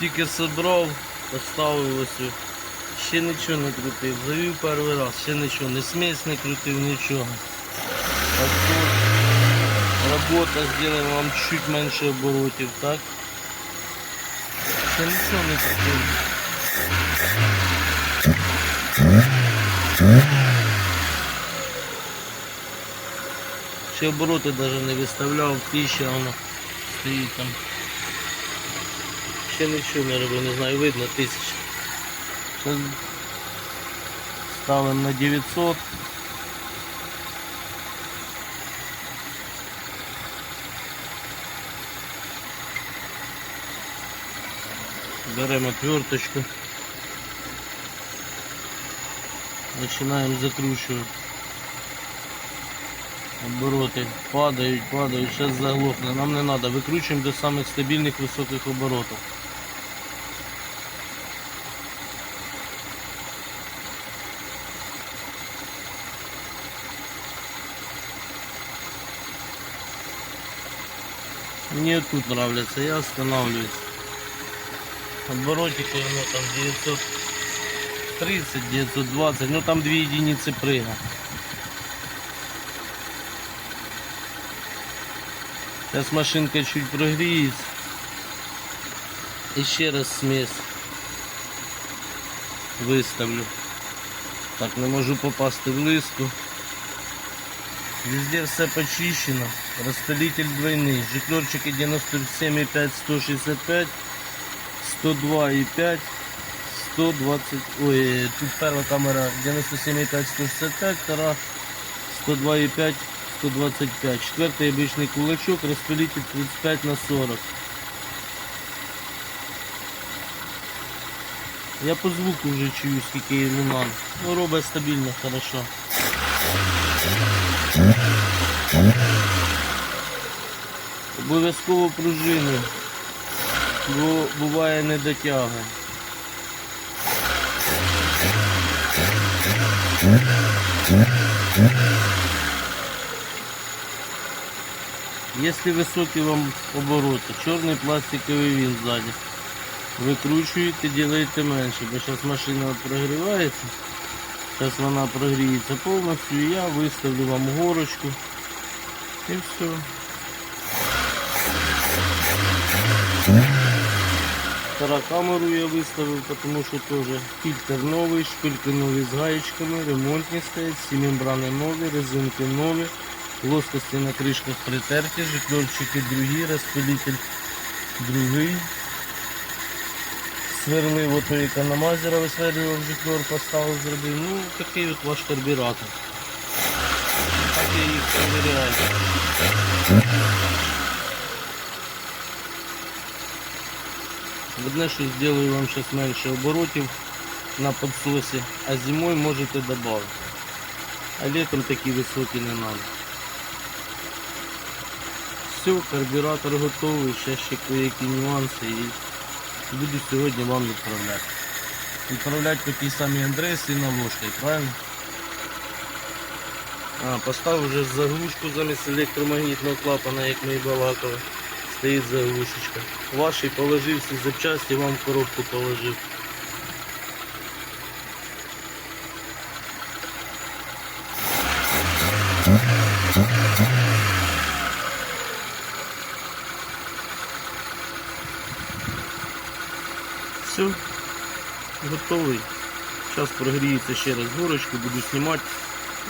Тільки собрав, поставив ось. Ще нічого не крутив. Завів перший раз, ще нічого, не смесь не крутив, нічого. А тут робота зробила вам чуть менше оборотів, так? Ще нічого не крутив. Ще обороти навіть не виставляв, тисяча воно стоїть там. Ще нічого не робив, не знаю, видно тисяча. Ставимо на 900. Беремо отверточку. Начинаем закручивать. Обороти падають, падають, зараз заглохне. Нам не треба, викручуємо до самих стабільних високих оборотів. Мне тут нравится, я останавливаюсь. Оборотики, ну там 930, 920, ну там 2 единицы прыга. Сейчас машинка чуть прогреется. Еще раз смесь выставлю. Так, не можу попасти в лиску. Везде все почищено. Розпилитель двойний. Жиклерчики 97,5, 165, 102,5, 120. Ой, тут перша камера 97,5, 165, втора 102,5, 125. Четвертий обичний кулачок, розпилитель 35 на 40. Я по звуку вже чую, скільки є лунан. Ну, робить стабільно, хорошо Обов'язково пружину, бо буває не дотягує. Если высокий вам обороты, черный пластиковый винт сзади, викручуєте, делаєте менше, бо зараз машина прогрівається. Зараз вона прогріється повністю і я виставлю вам горочку і все. Втора я виставив, тому що теж фільтр новий, шпильки нові з гаєчками, ремонтні стоять, всі мембрани нові, резинки нові, плоскості на кришках притерті, житлерчики другі, розпилитель другий. Сверлив ото економайзера, висверлював житлор, поставив, зробив. Ну, такий от ваш карбюратор. Так я їх перевіряю. Одне, що зроблю вам зараз менше оборотів на підсосі, а зимою можете додати. А літом такі високі не треба. Все, карбюратор готовий, ще ще кое-які нюанси і буду сьогодні вам відправляти. Відправляти по тій самій адресі на ложкою, правильно? А, поставив вже заглушку замість електромагнітного клапана, як ми і балакали. Стоїть заглушечка. Ваший положив всі запчасті, вам коробку положив. Все, готовий. Зараз прогріється ще раз горочку, буду знімати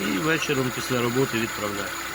і вечором після роботи відправляти.